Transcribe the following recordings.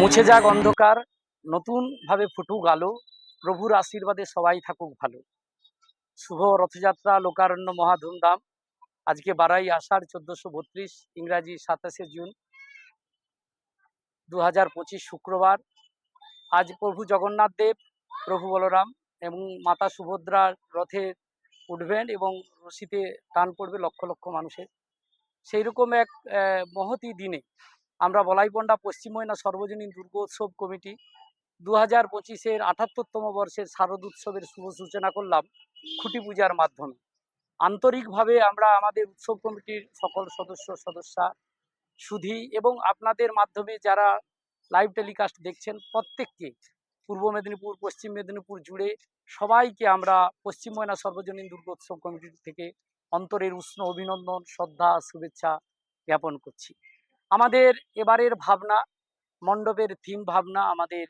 মুছে যাক অন্ধকার নতুন ভাবে ফুটুক আলো, প্রভুর আশীর্বাদে সবাই থাকুক ভালো। শুভ রথযাত্রা, লোকারণ্য, মহা ধুমধাম। আজকে বারাই আষাঢ় চোদ্দশো বত্রিশ, ইংরাজি সাতাশে জুন দু হাজার পঁচিশ শুক্রবার। আজ প্রভু জগন্নাথ দেব, প্রভু বলরাম এবং মাতা সুভদ্রা রথে উঠবেন এবং রশিতে টান পড়বে লক্ষ লক্ষ মানুষের। সেই রকম এক মহতী দিনে আমরা বলাইপন্ডা পশ্চিম ময়না সর্বজনীন দুর্গোৎসব কমিটি। দু হাজার পঁচিশের আটাত্তরতম বর্ষের শারদ উৎসবের শুভ সূচনা করলাম খুঁটি পূজার মাধ্যমে। আন্তরিকভাবে আমরা আমাদের উৎসব কমিটির সকল সদস্য, সদস্যা, সুধী এবং আপনাদের মাধ্যমে যারা লাইভ টেলিকাস্ট দেখছেন, প্রত্যেককে পূর্ব মেদিনীপুর, পশ্চিম মেদিনীপুর জুড়ে সবাইকে আমরা পশ্চিম ময়না সর্বজনীন দুর্গোৎসব কমিটি থেকে অন্তরের উষ্ণ অভিনন্দন, শ্রদ্ধা, শুভেচ্ছা জ্ঞাপন করছি। আমাদের এবারের ভাবনা, মণ্ডপের থিম ভাবনা আমাদের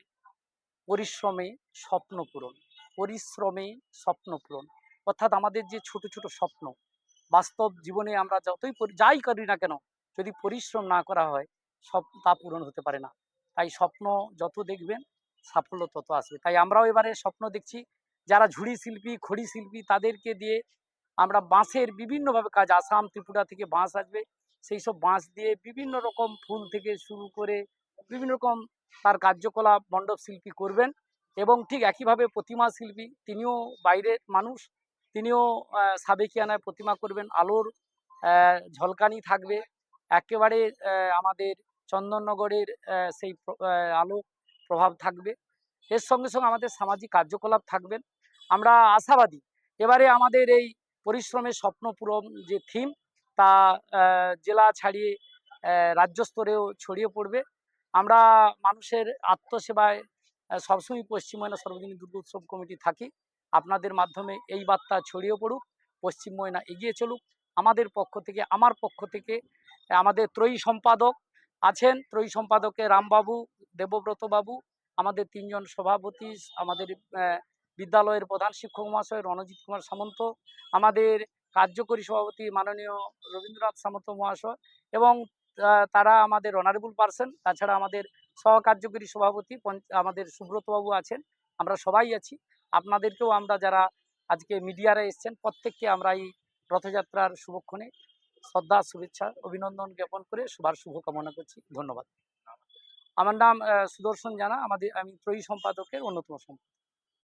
পরিশ্রমে স্বপ্ন পূরণ, পরিশ্রমে স্বপ্ন পূরণ। অর্থাৎ আমাদের যে ছোট ছোট স্বপ্ন, বাস্তব জীবনে আমরা যতই যাই করি না কেন, যদি পরিশ্রম না করা হয়, সব তা পূরণ হতে পারে না। তাই স্বপ্ন যত দেখবেন, সাফল্য তত আসবে। তাই আমরাও এবারে স্বপ্ন দেখছি, যারা ঝুড়ি শিল্পী, খড়ি শিল্পী, তাদেরকে দিয়ে আমরা বাঁশের বিভিন্নভাবে কাজ, আসাম, ত্রিপুরা থেকে বাঁশ আসবে। সেই সব বাঁশ দিয়ে বিভিন্ন রকম ফুল থেকে শুরু করে বিভিন্ন রকম তার কার্যকলাপ, মণ্ডপ শিল্পী করবেন এবং ঠিক একইভাবে প্রতিমা শিল্পী, তিনিও বাইরের মানুষ, তিনিও সাবেকিয়ানায় প্রতিমা করবেন, আলোর ঝলকানি থাকবে, একেবারে আমাদের চন্দননগরের সেই আলো প্রভাব থাকবে। এর সঙ্গে সঙ্গে আমাদের সামাজিক কার্যকলাপ থাকবেন। আমরা আশাবাদী, এবারে আমাদের এই পরিশ্রমের স্বপ্ন পূরণ যে থিম তা জেলা ছাড়িয়ে রাজ্য স্তরেও ছড়িয়ে পড়বে। আমরা মানুষের আত্মসেবায় সবসময় পশ্চিম ময়না সর্বজনীন দুর্গোৎসব কমিটি থাকি। আপনাদের মাধ্যমে এই বার্তা ছড়িয়ে পড়ুক, পশ্চিম ময়না এগিয়ে চলুক। আমাদের পক্ষ থেকে, আমার পক্ষ থেকে, আমাদের ত্রয়ী সম্পাদক আছেন। ত্রয়ী সম্পাদকে রামবাবু দেবব্রতবাবু আমাদের তিনজন সভাপতি, আমাদের বিদ্যালয়ের প্রধান শিক্ষক মহাশয় রণজিৎ কুমার সামন্ত, আমাদের কার্যকরী সভাপতি মাননীয় রবীন্দ্রনাথ সামন্ত মহাশয় এবং তারা আমাদের অনারেবল পার্সন তাছাড়া আমাদের সহকার্যকরী সভাপতি আমাদের সুব্রতবাবু আছেন, আমরা সবাই আছি। আপনাদেরকেও আমরা যারা আজকে মিডিয়ারে এসছেন, প্রত্যেককে আমরা এই রথযাত্রার শুভক্ষণে শ্রদ্ধা, শুভেচ্ছা, অভিনন্দন জ্ঞাপন করে সবার শুভ কামনা করছি। ধন্যবাদ। আমার নাম সুদর্শন জানা, আমাদের, আমি ত্রয়ী সম্পাদকের অন্যতম সম্পাদক।